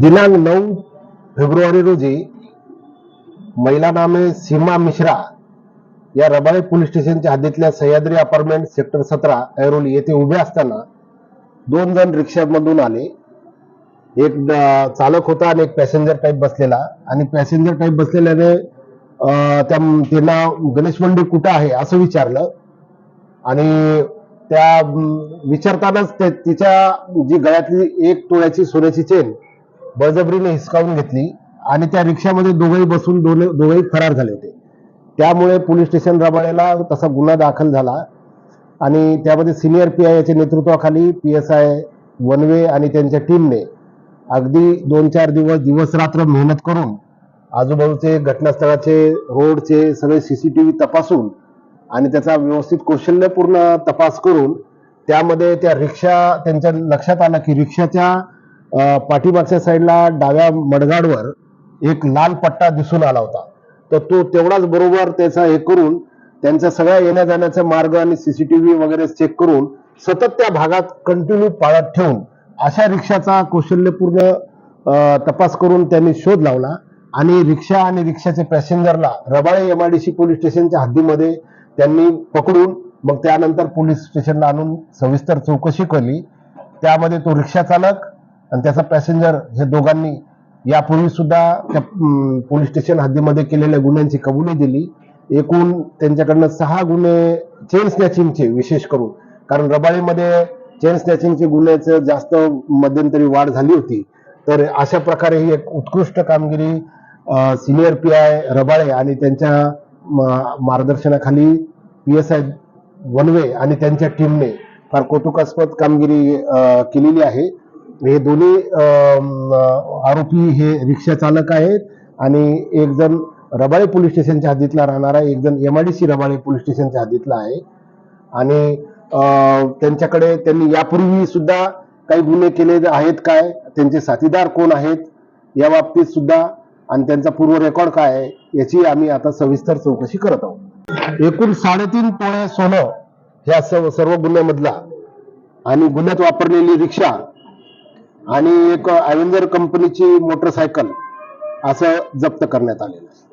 दिनांक नऊ फेब्रुवारी रोजी महिला नामे सीमा मिश्रा या रबाळे पोलीस स्टेशनच्या हद्दीतल्या सह्याद्री अपार्टमेंट सेक्टर सतरा ऐरोली येथे उभे असताना दोन जण रिक्षामधून आले. एक चालक होता आणि एक पॅसेंजर टाईप बसलेला. आणि पॅसेंजर टाईप बसलेल्याने त्या त्यांना गणेश मंदिर कुठं आहे असं विचारलं. आणि त्या विचारतानाच तिच्या जी गळ्यातली एक तोळ्याची सोन्याची चेन बळजबरीने हिसकावून घेतली आणि त्या रिक्षामध्ये दोघंही बसून दोन दोघंही फरार झाले होते. त्यामुळे पोलीस स्टेशन रबाळ्याला तसा गुन्हा दाखल झाला आणि त्यामध्ये सिनियर पी आय याच्या नेतृत्वाखाली पी एस आय वनवे आणि त्यांच्या टीमने अगदी दोन चार दिवस दिवस रात्र मेहनत करून आजूबाजूचे घटनास्थळाचे रोडचे सगळे सीसीटीव्ही तपासून आणि त्याचा व्यवस्थित कौशल्यपूर्ण तपास करून त्यामध्ये त्या रिक्षा त्यांच्या लक्षात आलं की रिक्षाच्या पाठीमागच्या साईडला डाव्या मडगाडवर एक लाल पट्टा दिसून आला होता. तर तो तेवढाच बरोबर त्याचा हे करून त्यांचा सगळ्या येण्या जाण्याचा मार्ग आणि सीसीटीव्ही वगैरे चेक करून सतत त्या भागात कंटिन्यू पाळत ठेवून अशा रिक्षाचा कौशल्यपूर्ण अं, तपास करून त्यांनी शोध लावला. आणि रिक्षा आणि रिक्षाच्या पॅसेंजरला रबाळे एमआयडीसी पोलीस स्टेशनच्या हद्दीमध्ये त्यांनी पकडून मग त्यानंतर पोलीस स्टेशनला आणून सविस्तर चौकशी केली. त्यामध्ये तो रिक्षा चालक आणि त्याचा पॅसेंजर हे दोघांनी यापूर्वी सुद्धा त्या पोलीस स्टेशन हद्दीमध्ये केलेल्या गुन्ह्यांची कबुली दिली. एकूण त्यांच्याकडनं सहा गुन्हे चेन स्नॅचिंगचे विशेष करून. कारण रबाळीमध्ये चेन स्नॅचिंगचे गुन्ह्याचं जास्त मध्यंतरी वाढ झाली होती. तर अशा प्रकारे ही एक उत्कृष्ट कामगिरी सिनियर पी आय रबाळे आणि त्यांच्या मार्गदर्शनाखाली पी एस आय वनवे आणि त्यांच्या टीमने फार कौतुकास्पद कामगिरी केलेली आहे. हे दोन्ही आरोपी हे रिक्षा चालक आहेत आणि एक जण रबाळे पोलीस स्टेशनच्या हद्दीतला राहणारा एक जण सी रबाळे पोलीस स्टेशनच्या हद्दीतला आहे. आणि त्यांच्याकडे त्यांनी यापूर्वी सुद्धा काही गुन्हे केले आहेत काय? त्यांचे साथीदार कोण आहेत? या बाबतीत सुद्धा आणि त्यांचा पूर्व रेकॉर्ड काय आहे याची आम्ही आता सविस्तर चौकशी करत आहोत. एकूण साडेतीन तोळे सोनं ह्या सर्व सर्व गुन्ह्यामधला आणि गुन्ह्यात वापरलेली रिक्षा आणि एक अवेंजर कंपनीची मोटरसायकल असं जप्त करण्यात आलेलं आहे.